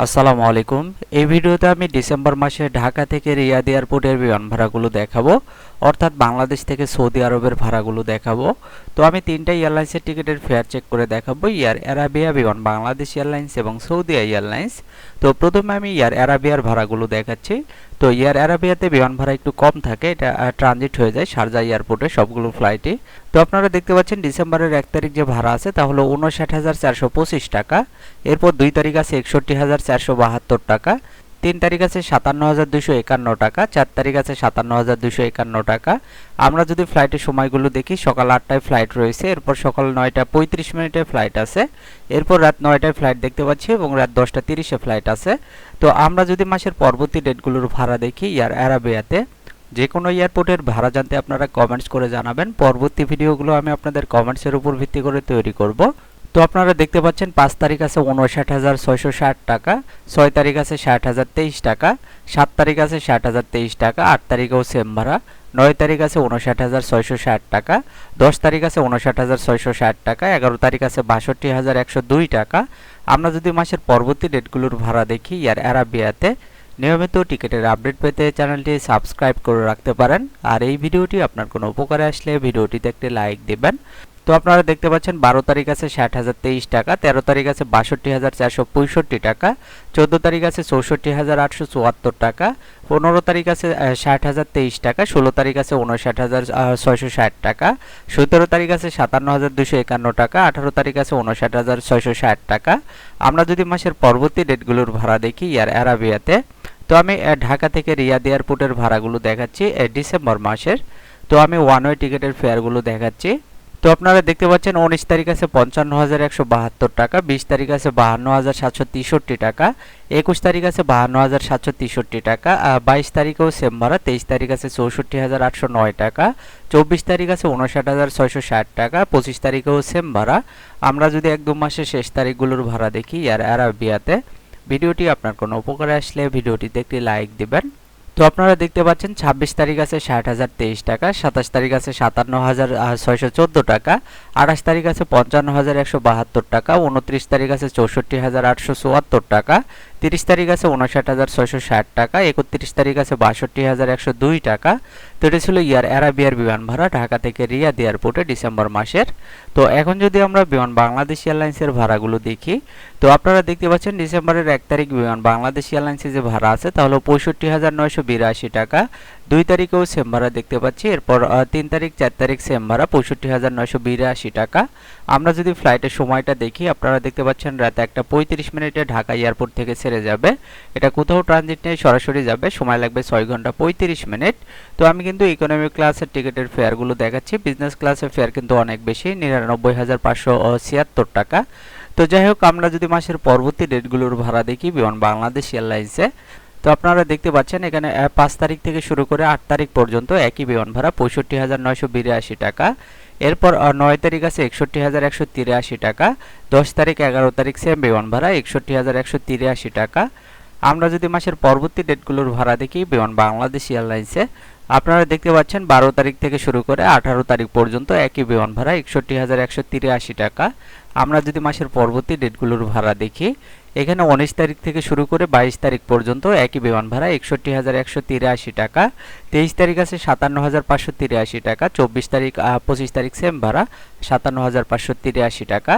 আসসালামু আলাইকুম। এই ভিডিওতে আমি ডিসেম্বর মাসে ঢাকা থেকে রিয়াদ এয়ারপোর্টের বিমান ভাড়াগুলো দেখাবো, অর্থাৎ বাংলাদেশ থেকে সৌদি আরবের ভাড়াগুলো দেখাবো। তো আমি তিনটা এয়ারলাইন্সের টিকিটের ফেয়ার চেক করে দেখাবো ইয়ার অ্যারাবিয়া বিমান, বাংলাদেশ এয়ারলাইন্স এবং সৌদি এয়ারলাইন্স। তো প্রথমে আমি ইয়ার অ্যারাবিয়ার ভাড়াগুলো দেখাচ্ছি। তো এয়ার অ্যারাবিয়াতে বিমান ভাড়া একটু কম থাকে, এটা ট্রানজিট হয়ে যায় শারজা এয়ারপোর্টে সবগুলো ফ্লাইটে তো আপনারা দেখতে পাচ্ছেন ডিসেম্বরের এক তারিখ যে ভাড়া আছে, তা হলো উনষাট হাজার চারশো পঁচিশ টাকা। এরপর দুই তারিখ আছে একষট্টি হাজার চারশো বাহাত্তর টাকা। তিন তারিখ আছে সাতান্ন হাজার দুশো একান্ন টাকা, চার তারিখ আছে সাতান্ন হাজার দুশো একান্ন টাকা। আমরা যদি ফ্লাইটের সময়গুলো দেখি, সকাল আটটায় ফ্লাইট রয়েছে, এরপর সকাল নয়টা পঁয়ত্রিশ মিনিটে ফ্লাইট আছে, এরপর রাত নয়টায় ফ্লাইট দেখতে পাচ্ছি এবং রাত দশটা তিরিশে ফ্লাইট আছে। তো আমরা যদি মাসের পরবর্তী ডেটগুলোর ভাড়া দেখি, ইয়ার অ্যারাবিয়াতে যে কোনো এয়ারপোর্টের ভাড়া জানতে আপনারা কমেন্টস করে জানাবেন। পরবর্তী ভিডিওগুলো আমি আপনাদের কমেন্টসের উপর ভিত্তি করে তৈরি করব। তো আপনারা দেখতে পাচ্ছেন, পাঁচ তারিখ আছে উনষাট হাজার ছয়শো ষাট টাকা, ছয় তারিখ আছে ষাট হাজার তেইশ টাকা, সাত তারিখ আছে ষাট হাজার তেইশ টাকা, আট তারিখেও সেম ভাড়া, নয় তারিখ আছে উনষাট হাজার ছয়শো ষাট টাকা, দশ তারিখ আছে উনষাট হাজার ছয়শো ষাট টাকা, এগারো তারিখ আছে বাষট্টি হাজার একশো দুই টাকা। আমরা যদি মাসের পরবর্তী ডেটগুলোর ভাড়া দেখি, ইয়ার অ্যারাবিয়াতে, নিয়মিত টিকিটের আপডেট পেতে চ্যানেলটি সাবস্ক্রাইব করে রাখতে পারেন। আর এই ভিডিওটি আপনার কোনো উপকারে আসলে ভিডিওটিতে একটি লাইক দিবেন। তো আপনারা দেখতে পাচ্ছেন বারো তারিখ আছে ষাট হাজার তেইশ টাকা, তেরো তারিখ আছে বাষট্টি হাজার চারশো পঁয়ষট্টি টাকা, চোদ্দ তারিখ আছে চৌষট্টি হাজার আটশো চুয়াত্তর টাকা, পনেরো তারিখ আছে ষাট হাজার তেইশ টাকা, ষোলো তারিখ আছে উনষাট হাজার ছয়শো ষাট টাকা, সতেরো তারিখ আছে সাতান্ন হাজার দুশো একান্ন টাকা, আঠারো তারিখ আছে উনষাট হাজার ছয়শো ষাট টাকা। আমরা যদি মাসের পরবর্তী ডেটগুলোর ভাড়া দেখি ইয়ার অ্যারাবিয়াতে, তো আমি ঢাকা থেকে রিয়াদ এয়ারপোর্টের ভাড়াগুলো দেখাচ্ছি ডিসেম্বর মাসের। তো আমি ওয়ান ওয়ে টিকিটের ফেয়ারগুলো দেখাচ্ছি। তো আপনারা দেখতে পাচ্ছেন উনিশ তারিখ আছে পঞ্চান্ন হাজার একশো বাহাত্তর টাকা, বিশ তারিখ আছে বাহান্ন হাজার সাতশো তেষট্টি টাকা, একুশ তারিখ আছে বাহান্ন হাজার সাতশো তেষট্টি টাকা বাইশ তারিখেও সেম ভাড়া, তেইশ তারিখ আছে চৌষট্টি হাজার আটশো নয় টাকা, চব্বিশ তারিখ আছে উনষাট হাজার ছয়শো ষাট টাকা, পঁচিশ তারিখেও সেম ভাড়া। আমরা যদি এক দু মাসের শেষ তারিখগুলোর ভাড়া দেখি আর অ্যারাবিয়াতে ভিডিওটি আপনার কোনো উপকারে আসলে ভিডিওটিতে একটি লাইক দিবেন। তো আপনারা দেখতে পাচ্ছেন, ছাব্বিশ তারিখ আছে ষাট হাজার তেইশ টাকা, সাতাশ তারিখ আছে সাতান্ন হাজার ছয়শো চোদ্দ টাকা, আঠাশ তারিখ আছে পঞ্চান্ন হাজার একশো বাহাত্তর টাকা, উনত্রিশ তারিখ আছে চৌষট্টি হাজার আটশো চুয়াত্তর টাকা তিরিশ তারিখ আছে উনষাট হাজার ছয়শো ষাট টাকা, একত্রিশ তারিখ আছে বাষট্টি হাজার একশো দুই টাকা। তো এটা ছিল ইয়ার অ্যারাবিয়ার বিমান ভাড়া ঢাকা থেকে রিয়াদ এয়ারপোর্টে ডিসেম্বর মাসের। তো এখন যদি আমরা বিমান বাংলাদেশ এয়ারলাইন্সের ভাড়াগুলো দেখি, তো আপনারা দেখতে পাচ্ছেন ডিসেম্বরের এক তারিখ বিমান বাংলাদেশ এয়ারলাইন্সে যে ভাড়া আছে, তাহলে পঁয়ষট্টি হাজার নয়শো বিরাশি টাকা। দুই তারিখেও সেম ভাড়া দেখতে পাচ্ছি, এরপর তিন তারিখ, চার তারিখ সেম ভাড়া পঁয়ষট্টি হাজার নয়শো বিরাশি টাকা। আমরা যদি ফ্লাইটের সময়টা দেখি, আপনারা দেখতে পাচ্ছেন রাতে একটা পঁয়ত্রিশ মিনিটে ঢাকা এয়ারপোর্ট থেকে ছেড়ে যাবে। এটা কোথাও ট্রানজিট নিয়ে সরাসরি যাবে, সময় লাগবে ছয় ঘণ্টা পঁয়ত্রিশ মিনিট। তো আমি কিন্তু ইকোনমি ক্লাসের টিকিটের ফেয়ারগুলো দেখাচ্ছি। বিজনেস ক্লাসের ফেয়ার কিন্তু অনেক বেশি, নিরানব্বই হাজার পাঁচশো ছিয়াত্তর টাকা। তো যাই হোক, আমরা যদি মাসের পরবর্তী ডেটগুলোর ভাড়া দেখি, বিমান বাংলাদেশ এয়ারলাইন্সে তো আপনারা দেখতে পাচ্ছেন, এখানে পাঁচ তারিখ থেকে শুরু করে আট তারিখ পর্যন্ত একই বিমান ভাড়া, পঁয়ষট্টি হাজার নয়শো বিরাশি টাকা। এরপর নয় তারিখ আছে, একষট্টি হাজার একশো তিরাশি টাকা। দশ তারিখ, এগারো তারিখ সেম বিমান ভাড়া, একষট্টি হাজার একশো তিরাশি টাকা। আমরা যদি মাসের পরবর্তী ডেটগুলোর ভাড়া দেখি, বিমান বাংলাদেশ এয়ারলাইন্সে, আপনারা দেখতে পাচ্ছেন, বারো তারিখ থেকে শুরু করে আঠারো তারিখ পর্যন্ত একই বিমান ভাড়া, একষট্টি হাজার একশো তিরাশি টাকা। আমরা যদি মাসের পরবর্তী ডেটগুলোর ভাড়া দেখি এখানে উনিশ তারিখ থেকে শুরু করে বাইশ তারিখ পর্যন্ত একই বিমান ভাড়া একষট্টি হাজার একশো তিরাশি টাকা, তেইশ তারিখ আছে সাতান্ন হাজার পাঁচশো তিরাশি টাকা, চব্বিশ তারিখ পঁচিশ তারিখ সেম ভাড়া, সাতান্ন হাজার পাঁচশো তিরাশি টাকা।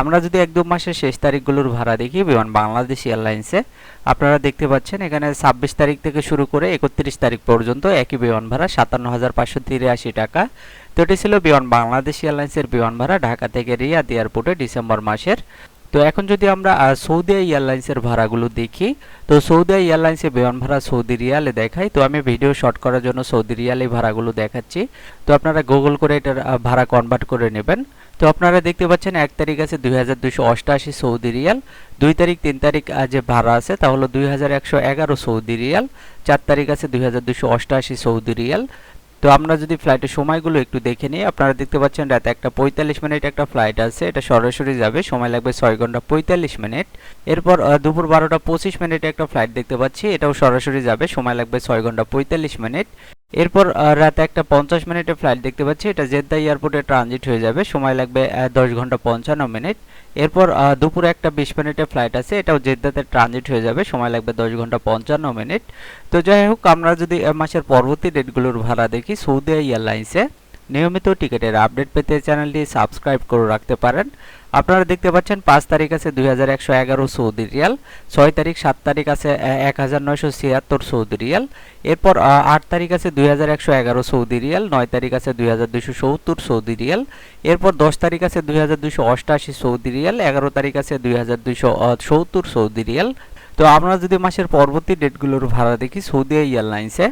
আমরা যদি এক দু মাসের শেষ তারিখগুলোর ভাড়া দেখি, বিমান বাংলাদেশ এয়ারলাইন্সে, আপনারা দেখতে পাচ্ছেন এখানে ছাব্বিশ তারিখ থেকে শুরু করে একত্রিশ তারিখ পর্যন্ত একই বিমান ভাড়া, সাতান্ন হাজার পাঁচশো তিরাশি টাকা। তো এটি ছিল বিমান বাংলাদেশ এয়ারলাইন্সের বিমান ভাড়া ঢাকা থেকে রিয়াদ এয়ারপোর্টে ডিসেম্বর মাসের। তো এখন যদি আমরা সৌদি এয়ারলাইন্সের ভাড়াগুলো দেখি, তো সৌদি এয়ারলাইন্সের বিমান ভাড়া সৌদি রিয়ালে দেখাই তো আমি ভিডিও শর্ট করার জন্য সৌদি রিয়ালে ভাড়াগুলো দেখাচ্ছি। তো আপনারা গুগল করে এটার ভাড়া কনভার্ট করে নেবেন। তো আপনারা দেখতে পাচ্ছেন এক তারিখ আছে দুই হাজার দুইশো অষ্টআশি সৌদি রিয়াল। দুই তারিখ, তিন তারিখ যে ভাড়া আছে তা হলো দুই হাজার একশো এগারো সৌদি রিয়াল। চার তারিখ আছে দুই হাজার দুইশো অষ্টআশি সৌদি রিয়াল। তো আমরা যদি ফ্লাইটের সময়গুলো একটু দেখে নিই, আপনারা দেখতে পাচ্ছেন রাতে একটা পঁয়তাল্লিশ মিনিট একটা ফ্লাইট আছে, এটা সরাসরি যাবে, সময় লাগবে ছয় ঘণ্টা পঁয়তাল্লিশ মিনিট। এরপর দুপুর বারোটা পঁচিশ মিনিটে একটা ফ্লাইট দেখতে পাচ্ছি, এটাও সরাসরি যাবে, সময় লাগবে ছয় ঘণ্টা পঁয়তাল্লিশ মিনিট। এরপর রাত একটা পঞ্চাশ মিনিটের ফ্লাইট দেখতে পাচ্ছি। এটা জেদ্দা এয়ারপোর্টে ট্রানজিট হয়ে যাবে। সময় লাগবে দশ ঘণ্টা পঞ্চান্ন মিনিট। এরপর দুপুরে একটা বিশ মিনিটের ফ্লাইট আছে। এটাও জেদ্দাতে ট্রানজিট হয়ে যাবে। সময় লাগবে দশ ঘণ্টা পঞ্চান্ন মিনিট। তো যাই হোক, আমরা যদি মাসের পরবর্তী ডেটগুলোর ভাড়া দেখি, সৌদি এয়ারলাইন্সে নিয়মিত টিকিটের আপডেট পেতে চ্যানেলটি সাবস্ক্রাইব করে রাখতে পারেন। আপনারা দেখতে পাচ্ছেন পাঁচ তারিখ আছে দুই হাজার একশো এগারো সৌদি রিয়াল, ছয় তারিখ সাত তারিখ আছে এক হাজার নয়শো ছিয়াত্তর সৌদি রিয়াল, এরপর আট তারিখ আছে দুই হাজার একশো এগারো সৌদি রিয়াল, নয় তারিখ আছে দুই হাজার দুশো সত্তর সৌদি রিয়াল, এরপর দশ তারিখ আছে দুই হাজার দুশো অষ্টাশি সৌদি রিয়াল, এগারো তারিখ আছে দুই হাজার দুশো সত্তর সৌদি রিয়াল। তো আমরা যদি মাসের পরবর্তী ডেটগুলোর ভাড়া দেখি সৌদি এয়ারলাইন্সে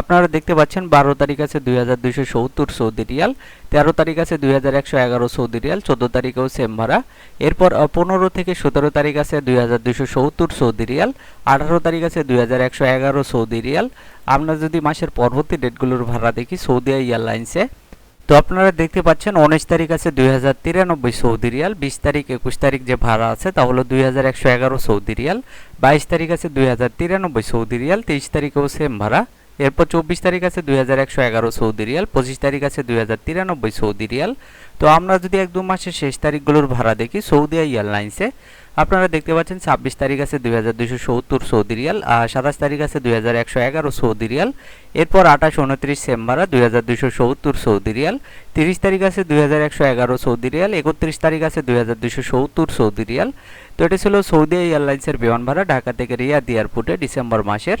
আপনারা দেখতে পাচ্ছেন বারো তারিখ আছে দুই হাজার দুইশো সত্তর সৌদি রিয়াল, তেরো তারিখ আছে দুই হাজার একশো এগারো সৌদি রিয়াল, চোদ্দ তারিখেও সেম ভাড়া। এরপর পনেরো থেকে সতেরো তারিখ আছে দুই হাজার দুইশো সত্তর সৌদি রিয়াল, আঠারো তারিখ আছে দুই হাজার একশো এগারো সৌদি রিয়াল। আমরা যদি মাসের পরবর্তী ডেটগুলোর ভাড়া দেখি, সৌদি এয়ারলাইন্সে, তো আপনারা দেখতে পাচ্ছেন উনিশ তারিখ আছে দুই হাজার তিরানব্বই সৌদি রিয়াল, বিশ তারিখ, একুশ তারিখ যে ভাড়া আছে তা হলো দুই হাজার একশো এগারো সৌদি রিয়াল, বাইশ তারিখ আছে দুই হাজার তিরানব্বই সৌদি রিয়াল, তেইশ তারিখেও সেম ভাড়া। এরপর চব্বিশ তারিখ আছে দুই হাজার একশো এগারো সৌদি রিয়াল, পঁচিশ তারিখ আছে দুই হাজার তিরানব্বই সৌদি রিয়াল। তো আমরা যদি এক দু মাসের শেষ তারিখগুলোর ভাড়া দেখি, সৌদি এয়ারলাইন্সে আপনারা দেখতে পাচ্ছেন ছাব্বিশ তারিখ আছে দুই হাজার দুশো সত্তর সৌদি রিয়াল, আর সাতাশ তারিখ আছে দুই হাজার একশো এগারো সৌদি রিয়াল। এরপর আঠাশ, উনত্রিশ সেম ভাড়া দুই হাজার দুশো সত্তর সৌদি রিয়াল। তিরিশ তারিখ আছে দুই হাজার একশো এগারো সৌদি রিয়াল। একত্রিশ তারিখ আছে দুই হাজার দুশো সত্তর সৌদি রিয়াল। তো এটা ছিল সৌদি এয়ারলাইন্সের বিমান ভাড়া ঢাকা থেকে রিয়াদ এয়ারপোর্টে ডিসেম্বর মাসের।